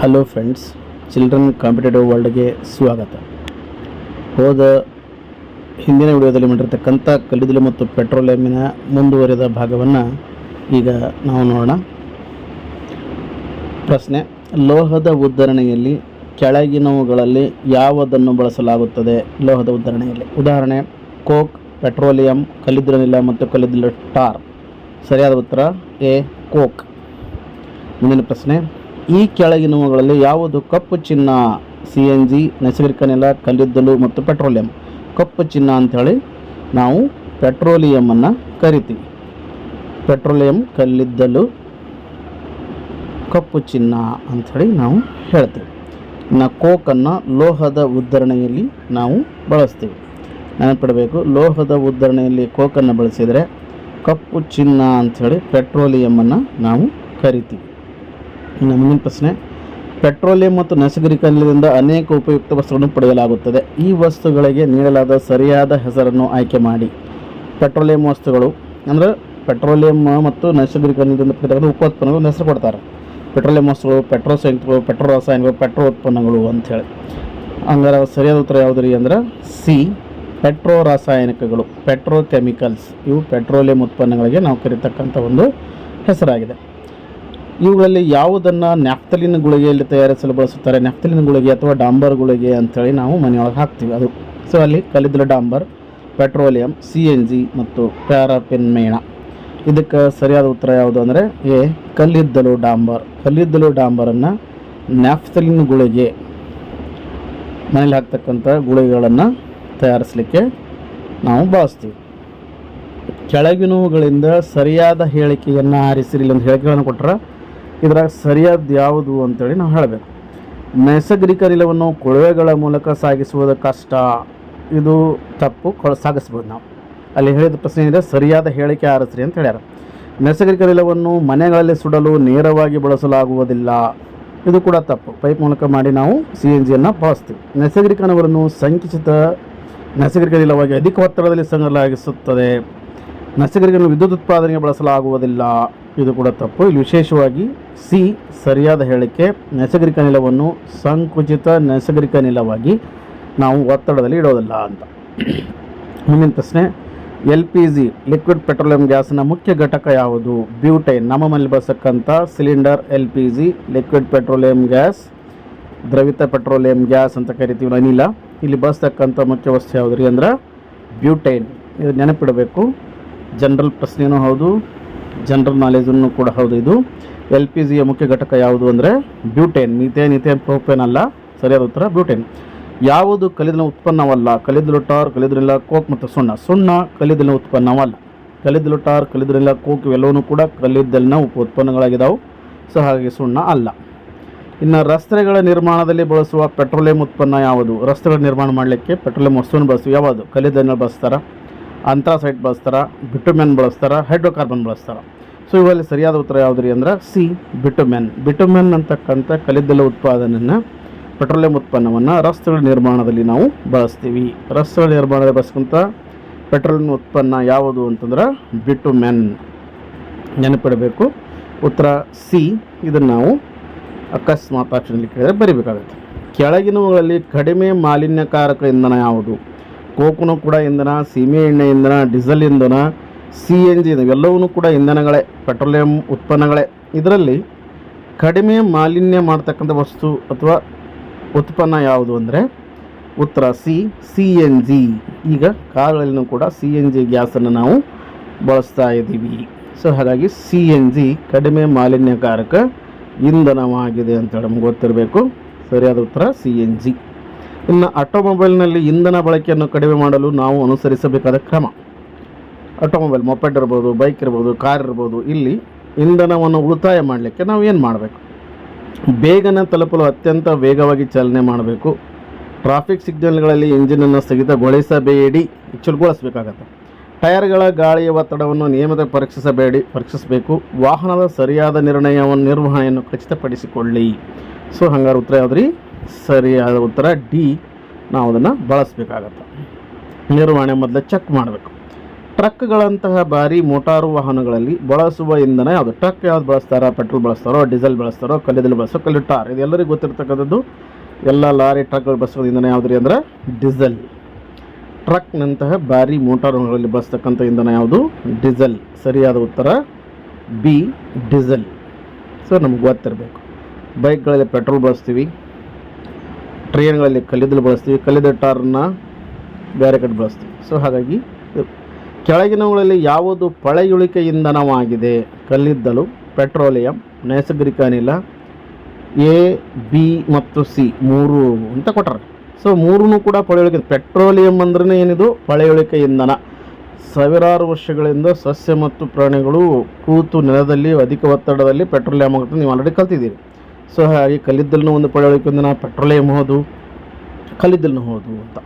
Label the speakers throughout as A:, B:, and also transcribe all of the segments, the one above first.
A: Hello friends children competitive ವರ್ಲ್ಡ್ಗೆ ಸ್ವಾಗತ. ಹೋದ ಹಿಂದಿನ ವಿಡಿಯೋದಲ್ಲಿ ಮಾಡಿರ್ತಕ್ಕಂಥ ಕಲ್ಲಿದ್ದಲು ಮತ್ತು ಪೆಟ್ರೋಲಿಯಮಿನ ಮುಂದುವರಿದ ಭಾಗವನ್ನು ಈಗ ನಾವು ನೋಡೋಣ. ಪ್ರಶ್ನೆ, ಲೋಹದ ಉದ್ಧರಣೆಯಲ್ಲಿ ಕೆಳಗಿನವುಗಳಲ್ಲಿ ಯಾವುದನ್ನು ಬಳಸಲಾಗುತ್ತದೆ? ಲೋಹದ ಉದ್ಧರಣೆಯಲ್ಲಿ. ಉದಾಹರಣೆ, ಕೋಕ್, ಪೆಟ್ರೋಲಿಯಂ ಕಲ್ಲಿದ್ದಲಿನಿಲ ಮತ್ತು ಕಲ್ಲಿದ್ದಲು ಟಾರ್. ಸರಿಯಾದ ಉತ್ತರ, ಎ, ಕೋಕ್. ಮುಂದಿನ ಪ್ರಶ್ನೆ ಈ ಕೆಳಗಿನವುಗಳಲ್ಲಿ ಯಾವುದು ಕಪ್ಪು ಚಿನ್ನ ಸಿ ಎನ್ ಜಿ ನೈಸರ್ಗಿಕ ನೆಲ ಕಲ್ಲಿದ್ದಲು ಮತ್ತು ಪೆಟ್ರೋಲಿಯಂ. ಕಪ್ಪು ಚಿನ್ನ ಅಂಥೇಳಿ ನಾವು ಪೆಟ್ರೋಲಿಯಮನ್ನು ಕರಿತೀವಿ. ಪೆಟ್ರೋಲಿಯಂ ಕಲ್ಲಿದ್ದಲು ಕಪ್ಪು ಚಿನ್ನ ಅಂಥೇಳಿ ನಾವು ಹೇಳ್ತೀವಿ. ಇನ್ನು ಕೋಕನ್ನು ಲೋಹದ ಉದ್ಧರಣೆಯಲ್ಲಿ ನಾವು ಬಳಸ್ತೀವಿ. ನೆನಪಿಡಬೇಕು, ಲೋಹದ ಉದ್ಧರಣೆಯಲ್ಲಿ ಕೋಕನ್ನು ಬಳಸಿದರೆ ಕಪ್ಪು ಚಿನ್ನ ಅಂಥೇಳಿ ಪೆಟ್ರೋಲಿಯಮನ್ನು ನಾವು ಕರಿತೀವಿ. ಇನ್ನು ಮುಂದಿನ ಪ್ರಶ್ನೆ, ಪೆಟ್ರೋಲಿಯಂ ಮತ್ತು ನೈಸರ್ಗಿಕ ಅನಿಲದಿಂದ ಅನೇಕ ಉಪಯುಕ್ತ ವಸ್ತುಗಳನ್ನು ಪಡೆಯಲಾಗುತ್ತದೆ. ಈ ವಸ್ತುಗಳಿಗೆ ನೀಡಲಾದ ಸರಿಯಾದ ಹೆಸರನ್ನು ಆಯ್ಕೆ ಮಾಡಿ. ಪೆಟ್ರೋಲಿಯಂ ವಸ್ತುಗಳು, ಅಂದರೆ ಪೆಟ್ರೋಲಿಯಂ ಮತ್ತು ನೈಸರ್ಗಿಕ ಅನಿಲದಿಂದ ಪಡೆದ ಉಪೋತ್ಪನ್ನಗಳು ಹೆಸರು ಕೊಡ್ತಾರೆ. ಪೆಟ್ರೋಲಿಯಂ ವಸ್ತುಗಳು, ಪೆಟ್ರೋ ಸಂಯುಕ್ತಗಳು, ಪೆಟ್ರೋ ರಾಸಾಯನಿಕಗಳು, ಪೆಟ್ರೋ ಉತ್ಪನ್ನಗಳು ಅಂಥೇಳಿ ಹಂಗಾರೆ ಸರಿಯಾದ ಉತ್ತರ ಯಾವುದು ರೀ ಅಂದ್ರೆ ಸಿ, ಪೆಟ್ರೋ ರಾಸಾಯನಿಕಗಳು, ಪೆಟ್ರೋ ಕೆಮಿಕಲ್ಸ್. ಇವು ಪೆಟ್ರೋಲಿಯಂ ಉತ್ಪನ್ನಗಳಿಗೆ ನಾವು ಕರೀತಕ್ಕಂಥ ಒಂದು ಹೆಸರಾಗಿದೆ. ಇವುಗಳಲ್ಲಿ ಯಾವುದನ್ನು ನ್ಯಾಪ್ತಲಿನ ಗುಳಿಗೆಯಲ್ಲಿ ತಯಾರಿಸಲು ಬಳಸುತ್ತಾರೆ? ನ್ಯಾಫ್ತಲಿನ್ ಗುಳಿಗೆ ಅಥವಾ ಡಾಂಬರ್ ಗುಳಿಗೆ ಅಂಥೇಳಿ ನಾವು ಮನೆಯೊಳಗೆ ಹಾಕ್ತೀವಿ. ಅದು ಸೊ ಅಲ್ಲಿ ಕಲ್ಲಿದ್ದಲು ಡಾಂಬರ್, ಪೆಟ್ರೋಲಿಯಂ ಸಿ ಎನ್ ಜಿ ಮತ್ತು ಪ್ಯಾರಾಪಿನ್ ಮೇಣ ಇದಕ್ಕೆ ಸರಿಯಾದ ಉತ್ತರ ಯಾವುದು ಅಂದರೆ ಎ, ಕಲ್ಲಿದ್ದಲು ಡಾಂಬರ್. ಕಲ್ಲಿದ್ದಲು ಡಾಂಬರನ್ನು ನ್ಯಾಪ್ತಲಿನ ಗುಳಿಗೆ ಮನೇಲಿ ಹಾಕ್ತಕ್ಕಂಥ ಗುಳಿಗೆಗಳನ್ನು ತಯಾರಿಸಲಿಕ್ಕೆ ನಾವು ಬಳಸ್ತೀವಿ. ಕೆಳಗಿನವುಗಳಿಂದ ಸರಿಯಾದ ಹೇಳಿಕೆಯನ್ನು ಆರಿಸಿರಿ ಇಲ್ಲೊಂದು ಹೇಳಿಕೆಗಳನ್ನು ಕೊಟ್ಟರೆ ಇದ್ರಾಗ ಸರಿಯಾದ ಯಾವುದು ಅಂತೇಳಿ ನಾವು ಹೇಳಬೇಕು. ನೈಸರ್ಗಿಕ ಅನಿಲವನ್ನು ಕೊಳವೆಗಳ ಮೂಲಕ ಸಾಗಿಸುವುದು ಕಷ್ಟ. ಇದು ತಪ್ಪು ಸಾಗಿಸ್ಬೋದು ನಾವು. ಅಲ್ಲಿ ಹೇಳಿದ ಪ್ರಶ್ನೆ ಏನಿದೆ ಸರಿಯಾದ ಹೇಳಿಕೆ ಆರಿಸ್ರಿ ಅಂತ ಹೇಳ್ಯಾರ. ನೈಸರ್ಗಿಕ ಅನಿಲವನ್ನು ಮನೆಗಳಲ್ಲಿ ಸುಡಲು ನೇರವಾಗಿ ಬಳಸಲಾಗುವುದಿಲ್ಲ. ಇದು ಕೂಡ ತಪ್ಪು. ಪೈಪ್ ಮೂಲಕ ಮಾಡಿ ನಾವು ಸಿ ಎನ್ ಜಿಯನ್ನು ಬಳಸ್ತೀವಿ. ನೈಸರ್ಗಿಕ ಅನಿಲವನ್ನು ಸಂಕುಚಿತ, ನೈಸರ್ಗಿಕ ಅನಿಲವಾಗಿ ಅಧಿಕ ಒತ್ತಡದಲ್ಲಿ ಸಂಗ್ರಹಿಸಲಾಗಿಸುತ್ತದೆ ನೈಸರ್ಗಿಕ ವಿದ್ಯುತ್ ಉತ್ಪಾದನೆಗೆ ಬಳಸಲಾಗುವುದಿಲ್ಲ. ಇದು ಕೂಡ ತಪ್ಪು. ಇಲ್ಲಿ ವಿಶೇಷವಾಗಿ ಸಿ ಸರಿಯಾದ ಹೇಳಿಕೆ. ನೈಸರ್ಗಿಕ ನಿಲವನ್ನು ಸಂಕುಚಿತ ನೈಸರ್ಗಿಕ ನಿಲವಾಗಿ ನಾವು ಒತ್ತಡದಲ್ಲಿ ಇಡೋದಿಲ್ಲ ಅಂತ. ಮುಂದಿನ ಪ್ರಶ್ನೆ. L P G liquid petroleum ಗ್ಯಾಸ್ನ ಮುಖ್ಯ ಘಟಕ ಯಾವುದು? ಬ್ಯೂಟೈನ್. ನಮ್ಮ ಮನೇಲಿ ಬಳಸಕ್ಕಂಥ cylinder L P G liquid petroleum gas, ದ್ರವಿತ petroleum gas ಅಂತ ಕರಿತೀವಿ ಅನಿಲ. ಇಲ್ಲಿ ಬಳಸ್ತಕ್ಕಂಥ ಮುಖ್ಯ ವಸ್ತು ಯಾವುದು ರೀ ಅಂದ್ರೆ ಬ್ಯೂಟೈನ್. ಇದು ನೆನಪಿಡಬೇಕು. ಜನರಲ್ ಪ್ರಶ್ನೆಯೂ ಹೌದು, ಜನರಲ್ ನಾಲೆಜನ್ನು ಕೂಡ ಹೌದು. ಇದು ಎಲ್ ಪಿ ಜಿಯ ಮುಖ್ಯ ಘಟಕ ಯಾವುದು ಅಂದರೆ ಬ್ಯೂಟೇನ್. ಮೀಥೇನ್, ಇಥೇನ್, ಪ್ರೋಪೇನ್ ಅಲ್ಲ, ಸರಿಯಾದ ಉತ್ತರ ಬ್ಯೂಟೇನ್. ಯಾವುದು ಕಲಿದಿನ ಉತ್ಪನ್ನವಲ್ಲ? ಕಲಿದಲು ಟಾರ್ ಕಲಿದ್ರಿಲ್ಲ ಕೋಕ್ ಮತ್ತು ಸುಣ್ಣ. ಸುಣ್ಣ ಕಲಿದಿನ ಉತ್ಪನ್ನವಲ್ಲ. ಕಲಿದಲು ಟಾರ್ ಕಲಿದ್ರಿಲ್ಲ ಕೋಕ್ ಇವೆಲ್ಲವೂ ಕೂಡ ಕಲ್ಲಿದ್ದಲಿನ ಉಪ ಉತ್ಪನ್ನಗಳಾಗಿದ್ದಾವೆ ಸೊ, ಹಾಗೆ ಸುಣ್ಣ ಅಲ್ಲ. ಇನ್ನು ರಸ್ತೆಗಳ ನಿರ್ಮಾಣದಲ್ಲಿ ಬಳಸುವ ಪೆಟ್ರೋಲಿಯಂ ಉತ್ಪನ್ನ ಯಾವುದು? ರಸ್ತೆಗಳ ನಿರ್ಮಾಣ ಮಾಡಲಿಕ್ಕೆ ಪೆಟ್ರೋಲಿಯಂ ವಸ್ತುವನ್ನು ಬಳಸ್ತೀವಿ ಯಾವುದು? ಕಲ್ಲಿದ್ದಲಿನ ಬಳಸ್ತಾರ? ಅಂಥ್ರಾಸೈಟ್ ಬಳಸ್ತಾರ, ಬಿಟುಮೆನ್ ಬಳಸ್ತಾರೆ, ಹೈಡ್ರೋಕಾರ್ಬನ್ ಬಳಸ್ತಾರೆ. ಸೊ ಇವಲ್ಲಿ ಸರಿಯಾದ ಉತ್ತರ ಯಾವುದು ರೀ ಅಂದ್ರೆ ಸಿ, ಬಿಟುಮೆನ್. ಬಿಟುಮೆನ್ ಅಂತಕ್ಕಂಥ ಕಲ್ಲಿದ್ದಲು ಉತ್ಪಾದನೆಯನ್ನು ಪೆಟ್ರೋಲಿಯಂ ಉತ್ಪನ್ನವನ್ನು ರಸ್ತೆಗಳ ನಿರ್ಮಾಣದಲ್ಲಿ ನಾವು ಬಳಸ್ತೀವಿ. ರಸ್ತೆಗಳ ನಿರ್ಮಾಣದಲ್ಲಿ ಬಳಸ್ಕೊಂಥ ಪೆಟ್ರೋಲಿಯಂ ಉತ್ಪನ್ನ ಯಾವುದು ಅಂತಂದ್ರೆ ಬಿಟುಮೆನ್. ನೆನಪಿಡಬೇಕು. ಉತ್ತರ ಸಿ, ಇದನ್ನು ನಾವು ಅಕಸ್ಮಾತ್ ಆಕ್ಷನಲ್ಲಿ ಕೇಳಿದರೆ ಬರಿಬೇಕಾಗುತ್ತೆ. ಕೆಳಗಿನವುಗಳಲ್ಲಿ ಕಡಿಮೆ ಮಾಲಿನ್ಯಕಾರಕ ಇಂಧನ ಯಾವುದು? ಕೋಕುನು ಕೂಡ ಇಂಧನ, ಸೀಮೆ ಎಣ್ಣೆ ಇಂಧನ, ಡೀಸೆಲ್ ಇಂಧನ ಸಿ ಎನ್ ಜಿ ಇವೆಲ್ಲವೂ ಕೂಡ ಇಂಧನಗಳೇ, ಪೆಟ್ರೋಲಿಯಂ ಉತ್ಪನ್ನಗಳೇ. ಇದರಲ್ಲಿ ಕಡಿಮೆ ಮಾಲಿನ್ಯ ಮಾಡ್ತಕ್ಕಂಥ ವಸ್ತು ಅಥವಾ ಉತ್ಪನ್ನ ಯಾವುದು ಅಂದರೆ ಉತ್ತರ ಸಿ ಸಿ ಎನ್ ಜಿ ಈಗ ಕಾರುಗಳಲ್ಲೂ ಕೂಡ ಸಿ ಎನ್ ಜಿ ಗ್ಯಾಸನ್ನು ನಾವು ಬಳಸ್ತಾ ಇದ್ದೀವಿ. ಸೊ, ಹಾಗಾಗಿ ಸಿ ಎನ್ ಜಿ ಕಡಿಮೆ ಮಾಲಿನ್ಯಕಾರಕ ಇಂಧನವಾಗಿದೆ ಅಂತೇಳಿ ನಮ್ಗೆ ಗೊತ್ತಿರಬೇಕು. ಸರಿಯಾದ ಉತ್ತರ ಸಿ ಎನ್ ಜಿ ಇನ್ನು ಆಟೋಮೊಬೈಲ್ನಲ್ಲಿ ಇಂಧನ ಬಳಕೆಯನ್ನು ಕಡಿಮೆ ಮಾಡಲು ನಾವು ಅನುಸರಿಸಬೇಕಾದ ಕ್ರಮ. ಆಟೋಮೊಬೈಲ್, ಮೊಪೆಡ್ ಇರ್ಬೋದು, ಬೈಕ್ ಇರ್ಬೋದು, ಕಾರ್ ಇರ್ಬೋದು, ಇಲ್ಲಿ ಇಂಧನವನ್ನು ಉಳಿತಾಯ ಮಾಡಲಿಕ್ಕೆ ನಾವು ಏನು ಮಾಡಬೇಕು? ಬೇಗನೆ ತಲುಪಲು ಅತ್ಯಂತ ವೇಗವಾಗಿ ಚಾಲನೆ ಮಾಡಬೇಕು. ಟ್ರಾಫಿಕ್ ಸಿಗ್ನಲ್ಗಳಲ್ಲಿ ಇಂಜಿನನ್ನು ಸ್ಥಗಿತಗೊಳಿಸಬೇಡಿ ಎಚ್ಚರಗೊಳಿಸಬೇಕಾಗತ್ತೆ ಟೈರ್ಗಳ ಗಾಳಿಯ ಒತ್ತಡವನ್ನು ನಿಯಮಿತ ಪರೀಕ್ಷಿಸಬೇಡಿ, ಪರೀಕ್ಷಿಸಬೇಕು. ವಾಹನದ ಸರಿಯಾದ ನಿರ್ಣಯವನ್ನು, ನಿರ್ವಹಣೆಯನ್ನು ಖಚಿತಪಡಿಸಿಕೊಳ್ಳಿ. ಸೊ, ಹಂಗಾರೆ ಉತ್ತರ ಯಾವ್ದು ಸರಿಯಾದ ಉತ್ತರ ಡಿ. ನಾವು ಅದನ್ನು ಬಳಸಬೇಕಾಗತ್ತೆ. ನಿರ್ವಹಣೆ ಮೊದಲು ಚೆಕ್ ಮಾಡಬೇಕು. ಟ್ರಕ್ಗಳಂತಹ ಭಾರಿ ಮೋಟಾರು ವಾಹನಗಳಲ್ಲಿ ಬಳಸುವ ಇಂಧನ ಯಾವುದು? ಟ್ರಕ್ ಯಾವ್ದು ಬಳಸ್ತಾರೋ, ಪೆಟ್ರೋಲ್ ಬಳಸ್ತಾರೋ, ಡೀಸೆಲ್ ಬಳಸ್ತಾರೋ, ಕಲ್ಲಿದ್ದಲು ಬಳಸೋ ಕಲ್ಲಿ ಟಾರ್ ಇದು ಎಲ್ಲರಿಗೂ ಗೊತ್ತಿರ್ತಕ್ಕಂಥದ್ದು. ಎಲ್ಲ ಲಾರಿ ಟ್ರಕ್ಗಳು ಬಳಸುವ ಇಂಧನ ಯಾವುದ್ರಿ ಅಂದ್ರೆ ಡೀಸೆಲ್. ಟ್ರಕ್ನಂತಹ ಭಾರಿ ವಾಹನಗಳಲ್ಲಿ ಬಳಸ್ತಕ್ಕಂಥ ಇಂಧನ ಯಾವುದು? ಡೀಸೆಲ್. ಸರಿಯಾದ ಉತ್ತರ ಬಿ, ಡೀಸೆಲ್. ಸೊ ನಮ್ಗೆ ಗೊತ್ತಿರಬೇಕು. ಬೈಕ್ಗಳಲ್ಲಿ ಪೆಟ್ರೋಲ್ ಬಳಸ್ತೀವಿ. ಟ್ರೈನ್ಗಳಲ್ಲಿ ಕಲ್ಲಿದ್ದಲು ಬಳಸ್ತೀವಿ, ಕಲ್ಲಿದ್ದ ಟಾರನ್ನ ಬೇರೆ ಕಡೆ ಬಳಸ್ತೀವಿ. ಸೊ ಹಾಗಾಗಿ ಕೆಳಗಿನವುಗಳಲ್ಲಿ ಯಾವುದು ಪಳೆಯುಳಿಕೆ ಇಂಧನವಾಗಿದೆ ಕಲ್ಲಿದ್ದಲು, ಪೆಟ್ರೋಲಿಯಂ, ನೈಸರ್ಗಿಕ ಅನಿಲ, ಎ, ಬಿ ಮತ್ತು ಸಿ ಮೂರು ಅಂತ ಕೊಟ್ಟಾರೆ. ಸೊ ಮೂರೂ ಕೂಡ ಪಳೆಯುಳಿಕೆ, ಪೆಟ್ರೋಲಿಯಂ ಅಂದ್ರೆ ಏನಿದು? ಪಳೆಯುಳಿಕೆ ಇಂಧನ ಸಾವಿರಾರು ವರ್ಷಗಳಿಂದ ಸಸ್ಯ ಮತ್ತು ಪ್ರಾಣಿಗಳು ಕೂತು ನೆಲದಲ್ಲಿ, ಅಧಿಕ ಒತ್ತಡದಲ್ಲಿ ಪೆಟ್ರೋಲಿಯಂ ಆಗುತ್ತೆ ನೀವು ಆಲ್ರೆಡಿ ಕಲ್ತಿದ್ದೀರಿ. ಸೊ ಹಾಗೆ ಕಲ್ಲಿದ್ದಲನ್ನು ಒಂದು ಪಡವಳಿಕೆ ಒಂದು ನಾವು ಪೆಟ್ರೋಲಿಯಂ ಹೋದು ಕಲ್ಲಿದ್ದಲನ್ನು ಹೋದು ಅಂತ.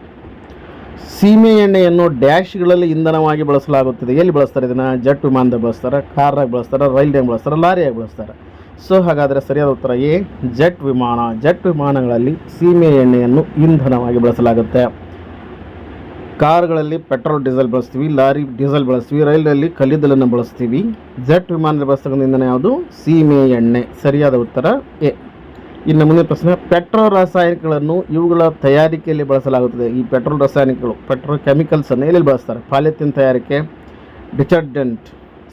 A: ಸೀಮೆ ಎಣ್ಣೆಯನ್ನು ಡ್ಯಾಶ್ಗಳಲ್ಲಿ ಇಂಧನವಾಗಿ ಬಳಸಲಾಗುತ್ತದೆ. ಎಲ್ಲಿ ಬಳಸ್ತಾರೆ ಇದನ್ನು? ಜೆಟ್ ವಿಮಾನದಾಗ ಬಳಸ್ತಾರೆ, ಕಾರ್ನಾಗ ಬಳಸ್ತಾರೆ ರೈಲ್ನಾಗ ಬಳಸ್ತಾರೆ, ಲಾರಿಯಾಗಿ ಬಳಸ್ತಾರೆ. ಸೊ ಹಾಗಾದರೆ ಸರಿಯಾದ ಉತ್ತರ ಎ, ಜೆಟ್ ವಿಮಾನ. ಜೆಟ್ ವಿಮಾನಗಳಲ್ಲಿ ಸೀಮೆ ಎಣ್ಣೆಯನ್ನು ಇಂಧನವಾಗಿ ಬಳಸಲಾಗುತ್ತೆ. ಕಾರ್ಗಳಲ್ಲಿ ಪೆಟ್ರೋಲ್, ಡೀಸೆಲ್ ಬಳಸ್ತೀವಿ, ಲಾರಿ, ಡೀಸೆಲ್ ಬಳಸ್ತೀವಿ ರೈಲಲ್ಲಿ ಕಲ್ಲಿದ್ದಲನ್ನು ಬಳಸ್ತೀವಿ. ಜೆಟ್ ವಿಮಾನದಲ್ಲಿ ಬಳಸ್ತಕ್ಕಂಥ ಇಂಧನ ಯಾವುದು? ಸೀಮೆ ಎಣ್ಣೆ. ಸರಿಯಾದ ಉತ್ತರ ಎ. ಇನ್ನು ಮುಂದಿನ ಪ್ರಶ್ನೆ, ಪೆಟ್ರೋಲ್ ರಾಸಾಯನಿಕಗಳನ್ನು ಇವುಗಳ ತಯಾರಿಕೆಯಲ್ಲಿ ಬಳಸಲಾಗುತ್ತದೆ. ಈ ಪೆಟ್ರೋಲ್ ರಾಸಾಯನಿಕಗಳು, ಪೆಟ್ರೋಲ್ ಕೆಮಿಕಲ್ಸನ್ನು ಎಲ್ಲೆಲ್ಲಿ ಬಳಸ್ತಾರೆ? ಪಾಲಿಥಿನ್ ತಯಾರಿಕೆ, ಡಿಟರ್ಜೆಂಟ್,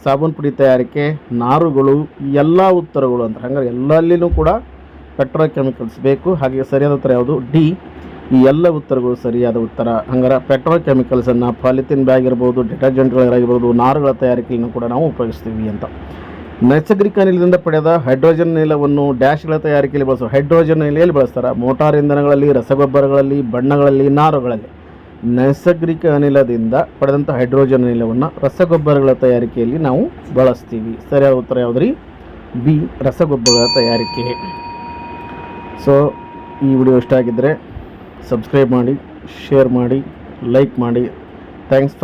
A: ಸಾಬೂನು ಪುಡಿ ತಯಾರಿಕೆ, ನಾರುಗಳು, ಈ ಎಲ್ಲ ಉತ್ತರಗಳು ಅಂತ ಹಂಗಾರೆ ಎಲ್ಲಲ್ಲಿನೂ ಕೂಡ ಪೆಟ್ರೋಲ್ ಕೆಮಿಕಲ್ಸ್ ಬೇಕು. ಹಾಗೆ ಸರಿಯಾದ ಉತ್ತರ ಯಾವುದು? ಡಿ. ಈ ಎಲ್ಲ ಉತ್ತರಗಳು ಸರಿಯಾದ ಉತ್ತರ. ಹಂಗಾರೆ ಪೆಟ್ರೋಲ್ ಕೆಮಿಕಲ್ಸನ್ನು ಪಾಲಿಥಿನ್ ಬ್ಯಾಗ್ ಇರ್ಬೋದು, ಡಿಟರ್ಜೆಂಟ್ಗಳಾಗಿರ್ಬೋದು, ನಾರುಗಳ ತಯಾರಿಕೆಯನ್ನು ಕೂಡ ನಾವು ಉಪಯೋಗಿಸ್ತೀವಿ ಅಂತ. ನೈಸರ್ಗಿಕ ಅನಿಲದಿಂದ ಪಡೆದ ಹೈಡ್ರೋಜನ್ ಅನಿಲವನ್ನು ಡ್ಯಾಶ್ಗಳ ತಯಾರಿಕೆಯಲ್ಲಿ ಬಳಸುವ ಹೈಡ್ರೋಜನ್ ಅನಿಲೆಯಲ್ಲಿ ಬಳಸ್ತಾರೆ. ಮೋಟಾರ್ ಇಂಧನಗಳಲ್ಲಿ, ರಸಗೊಬ್ಬರಗಳಲ್ಲಿ, ಬಣ್ಣಗಳಲ್ಲಿ, ನಾರುಗಳಲ್ಲಿ. ನೈಸರ್ಗಿಕ ಅನಿಲದಿಂದ ಪಡೆದಂಥ ಹೈಡ್ರೋಜನ್ ಅನಿಲವನ್ನು ರಸಗೊಬ್ಬರಗಳ ತಯಾರಿಕೆಯಲ್ಲಿ ನಾವು ಬಳಸ್ತೀವಿ. ಸರಿಯಾದ ಉತ್ತರ ಯಾವುದ್ರಿ? ಬಿ, ರಸಗೊಬ್ಬರಗಳ ತಯಾರಿಕೆ. ಸೊ ಈ ವಿಡಿಯೋ ಇಷ್ಟ ಆಗಿದ್ದರೆ ಸಬ್ಸ್ಕ್ರೈಬ್ ಮಾಡಿ ಶೇರ್ ಮಾಡಿ ಲೈಕ್ ಮಾಡಿ. ಥ್ಯಾಂಕ್ಸ್